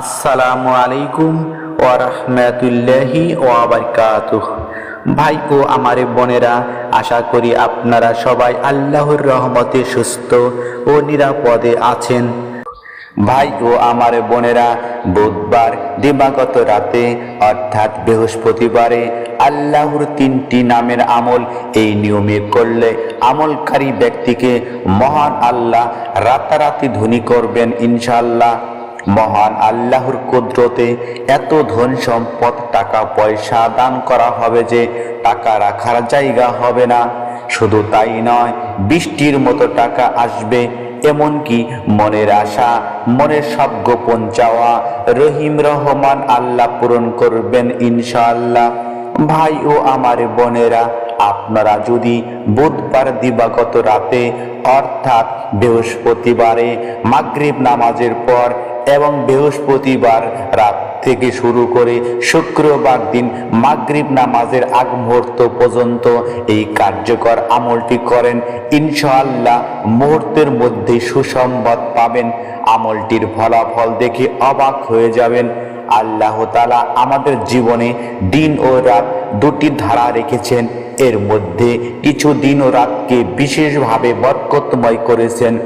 আসসালামু আলাইকুম ওয়া রাহমাতুল্লাহি ওয়া বারাকাতুহু। ভাই ও আমার বোনেরা, আশা করি আপনারা সবাই আল্লাহর রহমতে সুস্থ ও নিরাপদে আছেন। ভাই ও আমার বোনেরা, বুধবার, দিবাগত রাতে, অর্থাৎ বৃহস্পতিবারে, আল্লাহর তিনটি নামের আমল এই নিয়মে করলে আমলকারী ব্যক্তিকে মহান আল্লাহ রাতারাতি ধনী করবেন ইনশাল্লাহ মহান আল্লাহর কুদরতে এত ধন সম্পদ, টাকা পয়সা দান করা হবে যে টাকা রাখার জায়গা হবে না। শুধু তাই নয়, বৃষ্টির মতো টাকা আসবে এমনকি মনের আশা, মনের সব গোপন চাওয়া রহিম রহমান আল্লাহ পূরণ করবেন ইনশাআল্লাহ। ভাই ও আমার বোনেরা, আপনারা যদি বুধবার দিবাগত রাতে, অর্থাৎ বৃহস্পতিবারে মাগরিব নামাজের পর এবং বৃহস্পতিবার রাত থেকে শুরু করে শুক্রবার দিন মাগরিব নামাজের আগ মুহূর্ত পর্যন্ত এই কার্যকর আমলটি করেন। ইনশাআল্লাহ মুহূর্তের মধ্যে সুসংবাদ পাবেন। আমলটির ফলাফল দেখে অবাক হয়ে যাবেন। আল্লাহ তালা আমাদের জীবনে দিন ও রাত দুটি ধারা রেখেছেন। এর মধ্যে কিছু দিন ও রাতকে বিশেষভাবে বরকতময় করেছেন।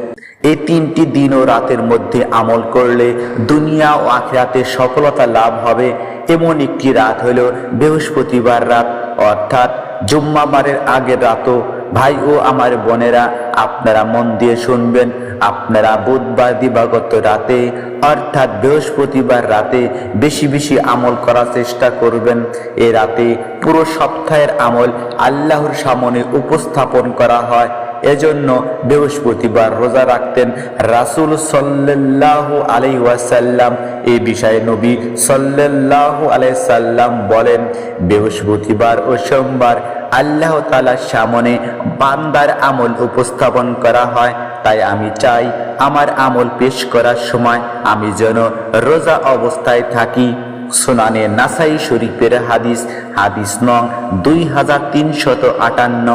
এই তিনটি দিন ও রাতের মধ্যে আমল করলে দুনিয়া ও আখিরাতে সফলতা লাভ হবে। এমন একটি রাত হলো বৃহস্পতিবার রাত। অর্থাৎ জুম্মাবারের আগের রাতও। ভাই ও আমার বোনেরা, আপনারা মন দিয়ে শুনবেন, আপনারা বুধবার দিবাগত রাতে, অর্থাৎ বৃহস্পতিবার রাতে বেশি বেশি আমল করার চেষ্টা করবেন। এ রাতে পুরো সপ্তাহের আমল আল্লাহর সামনে উপস্থাপন করা হয়। এজন্য বৃহস্পতিবার রোজা রাখতেন রাসুল সাল্লাহ আলাই ওয়াসাল্লাম। এই বিষয়ে নবী সাল্লাহ আলাই সাল্লাম বলেন, বৃহস্পতিবার ও সোমবার আল্লাহ তালার সামনে বান্দার আমল উপস্থাপন করা হয়। তাই আমি চাই আমার আমল পেশ করার সময় আমি যেন রোজা অবস্থায় থাকি। সোনানে নাসাই শরীফের হাদিস হাদিস নং দুই হাজার তিনশত আটান্ন।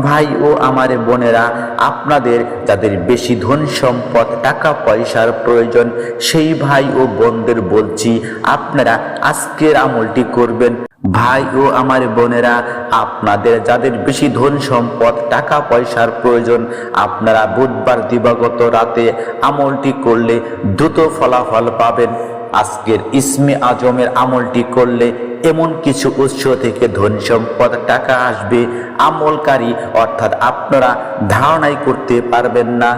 ভাই ও আমার বোনেরা, আপনাদের যাদের বেশি ধন সম্পদ, টাকা পয়সার প্রয়োজন, সেই ভাই ও বোনদের বলছি, আপনারা আজকের আমলটি করবেন। ভাই ও আমার বোনেরা, আপনাদের যাদের বেশি ধন সম্পদ, টাকা পয়সার প্রয়োজন, আপনারা বুধবার দিবাগত রাতে আমলটি করলে দ্রুত ফলাফল পাবেন। আজকের ইসমে আজমের আমলটি করলে এমন কিছু উৎস থেকে ধন সম্পদ, টাকা আসবে। আমলকারী, অর্থাৎ আপনারা ধারণাই করতে পারবেন না।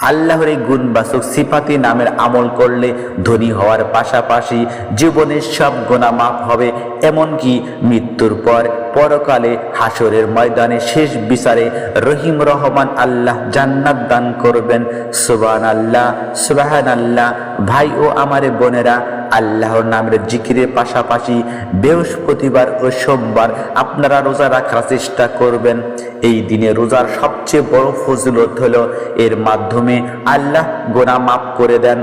আল্লাহর এই গুণবাচক সিফাতি নামের আমল করলে ধনী হওয়ার পাশাপাশি জীবনের সব গোনা মাফ হবে। এমনকি মৃত্যুর পর পরকালে হাসরের ময়দানে শেষ বিচারে রহিম রহমান আল্লাহ জান্নাত দান করবেন। সুবান আল্লাহ সুবাহান আল্লাহ ভাই ও আমারে বোনেরা আল্লাহর নামের জিকিরের পাশাপাশি বৃহস্পতিবার ও সোমবার আপনারা রোজা রাখার চেষ্টা করবেন। এই দিনে রোজার সবচেয়ে বড় ফজলত হলো এর মাধ্যমে আল্লাহ গোনা মাফ করে দেন।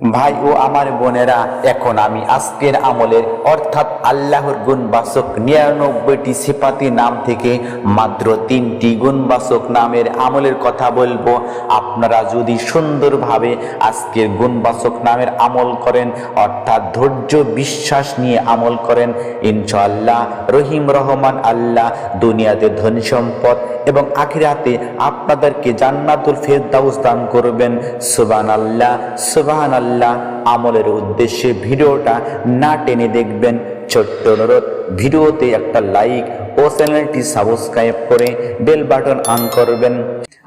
ভাই ও আমার বোনেরা, এখন আমি আজকের আমলের অর্থাৎ আল্লাহর গুণবাচক নিরানব্বইটি সিপাতি নাম থেকে মাত্র তিনটি গুণবাচক নামের আমলের কথা বলব। আপনারা যদি সুন্দরভাবে আজকের গুণবাচক নামের আমল করেন, অর্থাৎ ধৈর্য বিশ্বাস নিয়ে আমল করেন, ইনশাআল্লাহ রহিম রহমান আল্লাহ দুনিয়াতে ধন সম্পদ এবং আখিরাতে আপনাদেরকে জান্নাতুল ফেরদাউস দান করবেন। সুবান আল্লাহ সুবাহান আল্লাহ আমলের উদ্দেশ্যে ভিডিওটা না টেনে দেখবেন। ছোট্ট অনুরোধ, ভিডিওতে একটা লাইক ও চ্যানেলটি সাবস্ক্রাইব করে বেল বাটন অন করবেন।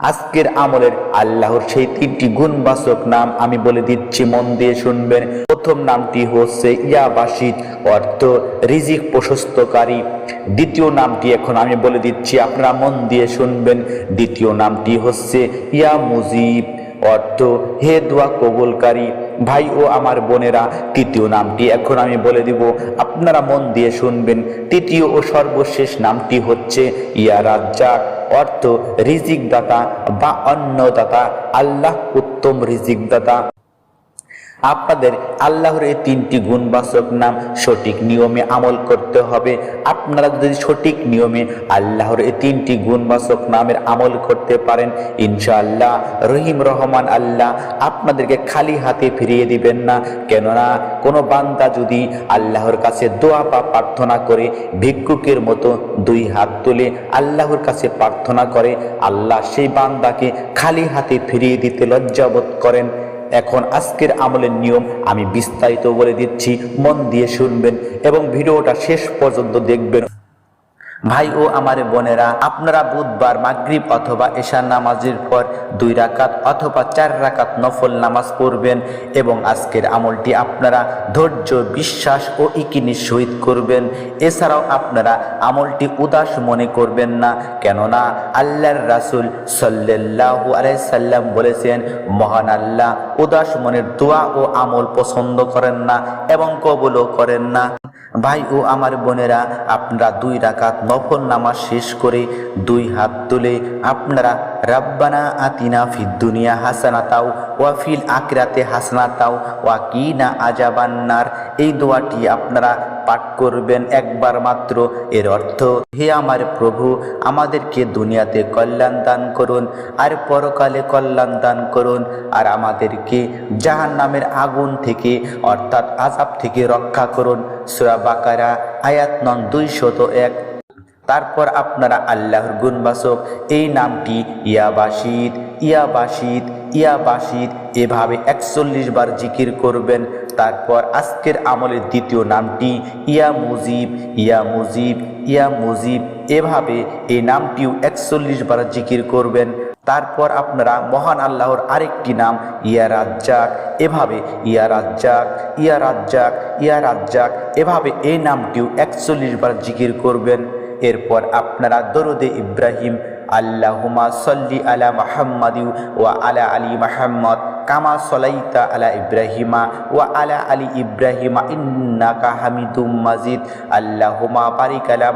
আজকের আমলের আল্লাহর সেই তিনটি গুণবাচক নাম আমি বলে দিচ্ছি, মন দিয়ে শুনবেন। প্রথম নামটি হচ্ছে ইয়াবাসিদ অর্থ রিজিক প্রশস্তকারী। দ্বিতীয় নামটি এখন আমি বলে দিচ্ছি, আপনারা মন দিয়ে শুনবেন। দ্বিতীয় নামটি হচ্ছে ইয়া মুজিব অর্থ হে দোয়া কবুলকারী। ভাই ও আমার বোনেরা, তৃতীয় নামটি এখন আমি বলে দিব। আপনারা মন দিয়ে শুনবেন, তৃতীয় ও সর্বশেষ নামটি হচ্ছে ইয়া রাজ্জাক অর্থ রিজিকদাতা বা অন্নদাতা, আল্লাহ উত্তম রিজিক দাতা আপনাদের আল্লাহর এই তিনটি গুণবাচক নাম সঠিক নিয়মে আমল করতে হবে। আপনারা যদি সঠিক নিয়মে আল্লাহর এই তিনটি গুণবাচক নামের আমল করতে পারেন, ইনশাআল্লাহ, রহিম রহমান আল্লাহ আপনাদেরকে খালি হাতে ফিরিয়ে দিবেন না। কেননা, কোনো বান্দা যদি আল্লাহর কাছে দোয়া বা প্রার্থনা করে, ভিক্ষুকের মতো দুই হাত তুলে আল্লাহর কাছে প্রার্থনা করে, আল্লাহ সেই বান্দাকে খালি হাতে ফিরিয়ে দিতে লজ্জাবোধ করেন। এখন আজকের আমলের নিয়ম আমি বিস্তারিত বলে দিচ্ছি। মন দিয়ে শুনবেন এবং ভিডিওটা শেষ পর্যন্ত দেখবেন। ভাই ও আমার বোনেরা, আপনারা বুধবার মাগরিব অথবা এশার নামাজের পর দুই রাকাত অথবা চার রাকাত নফল নামাজ পড়বেন এবং আজকের আমলটি আপনারা ধৈর্য, বিশ্বাস ও ইকিনির সহিত করবেন। এছাড়াও আপনারা আমলটি উদাস মনে করবেন না, কেননা আল্লাহর রাসুল সাল্লাল্লাহু আলাইহি সাল্লাম বলেছেন, মহান আল্লাহ উদাস মনের দোয়া ও আমল পছন্দ করেন না এবং কবলও করেন না। ভাই ও আমার বোনেরা, আপনারা দুই রাকাত নফল নামাজ শেষ করে দুই হাত তুলে আপনারা রাব্বানা আতিনা ফিদ দুনিয়া হাসানাতাও ওয়া ফিল হাসানা হাসানাতাও ওয়া কিনা আজাবান্নার এই দোয়াটি আপনারা পাঠ করবেন একবার মাত্র। এর অর্থ, হে আমার প্রভু, আমাদেরকে দুনিয়াতে কল্যাণ দান করুন, আর পরকালে কল্যাণ দান করুন, আর আমাদেরকে জাহান নামের আগুন থেকে, অর্থাৎ আজাব থেকে রক্ষা করুন। সুরা বাকারা, আয়াত নং দুইশত এক। তারপর আপনারা আল্লাহর গুণবাসক এই নামটি ইয়াবাসিদ ইয়াবাসিদ ইয়াবাসিদ এভাবে একচল্লিশ বার জিকির করবেন। তারপর আজকের আমলের দ্বিতীয় নামটি ইয়া মুজিব ইয়া মুজিব ইয়া মুজিব। এভাবে এই নামটিও একচল্লিশ বার জিকির করবেন। তারপর আপনারা মহান আল্লাহর আরেকটি নাম, ইয়া রাজ্জাক। এভাবে ইয়া রাজ্জাক ইয়া রাজ্জাক ইয়া রাজ্জাক। এভাবে এই নামটিও একচল্লিশ বার জিকির করবেন। এরপর আপনারা দরুদে ইব্রাহিম আল্লাহুমা সল্লি আলা মাহাম্মাদিউ ওয়া আলা আলী মাহাম্মদ। কামা সলাইতা আলা ইব্রাহিমা ওয়া আলা আলী ইব্রাহিমা ইন্নাকা হামিদুম মাজিদ। আল্লাহুমা বারিক আলা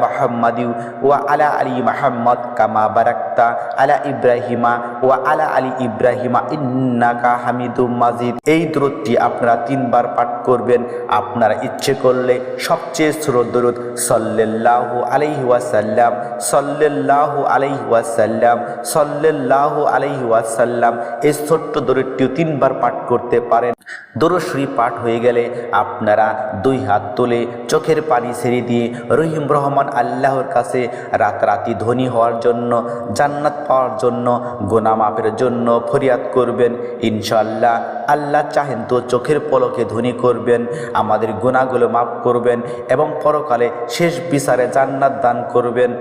ওয়া আলা আলী মাহাম্মদ কামা বারাকতা আলা ইব্রাহিমা ওয়া আলা আলী ইব্রাহিমা ইন্নাকা হামিদুম মাজিদ। এই দূরটি আপনারা তিনবার পাঠ করবেন। আপনারা ইচ্ছে করলে সবচেয়ে ছোট দরুদ সাল্লাল্লাহু আলাইহি ওয়াসাল্লাম, সাল্লাল্লাহু আলাইহি ওয়াসাল্লাম, সাল্লাল্লাহু আলাইহি ওয়াসাল্লাম। এই ছোট্ট দরুদটিও তিনবার পাঠ করতে পারেন। দরশ্রী পাঠ হয়ে গেলে আপনারা দুই হাত তুলে চোখের পানি ছেড়ে দিয়ে রহিম রহমান আল্লাহর কাছে রাতারাতি ধনী হওয়ার জন্য, জান্নাত পাওয়ার জন্য, গোনা মাপের জন্য ফরিয়াদ করবেন। ইনশাল্লাহ আল্লাহ চাহেন তো চোখের পলকে ধনী করবেন, আমাদের গুণাগুলো মাফ করবেন এবং পরকালে শেষ বিচারে জান্নাত দান করবেন।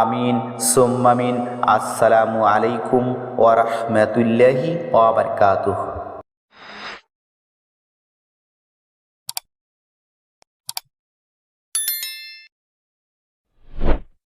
আমিন, সোম্মামিন। আসসালামু আলাইকুম ওয়া রাহমাতুল্লাহি